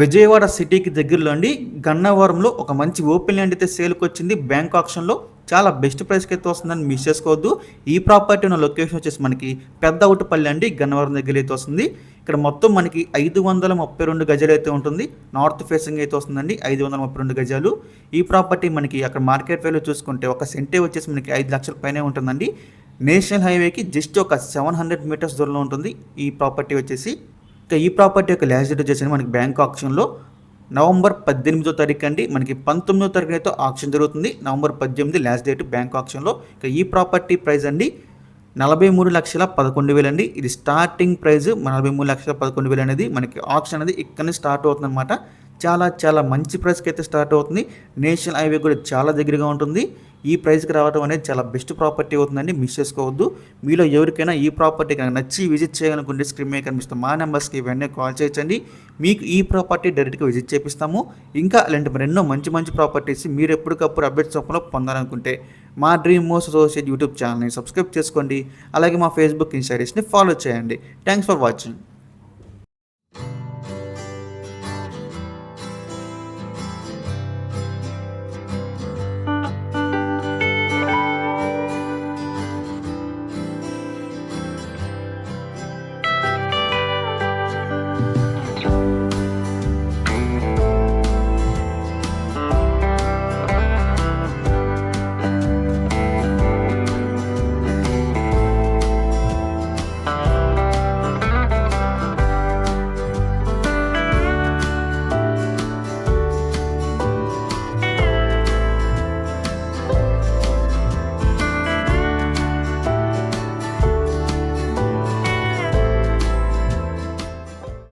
విజయవాడ సిటీకి దగ్గరలో అండి. గన్నవరంలో ఒక మంచి ఓపెన్ ల్యాండ్ అయితే సేల్కి వచ్చింది బ్యాంక్ ఆప్షన్లో చాలా బెస్ట్ ప్రైస్కి అయితే వస్తుందని మిస్ చేసుకోవద్దు. ఈ ప్రాపర్టీ ఉన్న లొకేషన్ వచ్చేసి మనకి పెద్ద అవుటపల్లి అండి. గన్నవరం దగ్గర అయితే వస్తుంది. ఇక్కడ మొత్తం మనకి ఐదు వందల ముప్పై రెండు గజాలు అయితే ఉంటుంది. నార్త్ ఫేసింగ్ అయితే వస్తుందండి. ఐదు వందల ముప్పై రెండు గజాలు. ఈ ప్రాపర్టీ మనకి అక్కడ మార్కెట్ వాల్యూ చూసుకుంటే ఒక సెంటే వచ్చేసి మనకి ఐదు లక్షల పైనే ఉంటుందండి. నేషనల్ హైవేకి జస్ట్ ఒక సెవెన్ హండ్రెడ్ మీటర్స్ దూరంలో ఉంటుంది. ఈ ప్రాపర్టీ వచ్చేసి ఇక ఈ ప్రాపర్టీ యొక్క ల్యాస్ డేట్ వచ్చేసి మనకి బ్యాంక్ ఆప్షన్లో నవంబర్ పద్దెనిమిదో తారీఖు అండి. మనకి పంతొమ్మిదో తారీఖు అయితే ఆప్షన్ జరుగుతుంది. నవంబర్ పద్దెనిమిది లాస్ట్ డేట్ బ్యాంక్ ఆప్షన్లో. ఇక ఈ ప్రాపర్టీ ప్రైస్ అండి నలభై మూడు లక్షల పదకొండు వేలు అండి. ఇది స్టార్టింగ్ ప్రైస్ నలభై మూడు లక్షల పదకొండు వేలు అనేది మనకి ఆప్షన్ అనేది ఇక్కడనే స్టార్ట్ అవుతుంది అనమాట చాలా చాలా మంచి ప్రైస్కి అయితే స్టార్ట్ అవుతుంది. నేషనల్ హైవే కూడా చాలా దగ్గరగా ఉంటుంది. ఈ ప్రైస్కి రావడం అనేది చాలా బెస్ట్ ప్రాపర్టీ అవుతుందండి. మిస్ చేసుకోవద్దు. మీలో ఎవరికైనా ఈ ప్రాపర్టీ కనుక నచ్చి విజిట్ చేయాలనుకుంటే స్క్రీన్ మీద కనిపిస్తాం మా నెంబర్స్కి ఇవన్నీ కాల్ చేయించండి మీకు ఈ ప్రాపర్టీ డైరెక్ట్గా విజిట్ చేపిస్తాము. ఇంకా అలాంటి మరెన్నో మంచి మంచి ప్రాపర్టీస్ మీరు ఎప్పటికప్పుడు అప్డేట్స్ రూపంలో పొందాలనుకుంటే మా డ్రీమ్ మోస్ట్ అసోసియేట్ యూట్యూబ్ ఛానల్ని సబ్స్క్రైబ్ చేసుకోండి. అలాగే మా ఫేస్బుక్ ఇన్స్టాగ్రామ్స్ని ఫాలో చేయండి. Thanks for watching.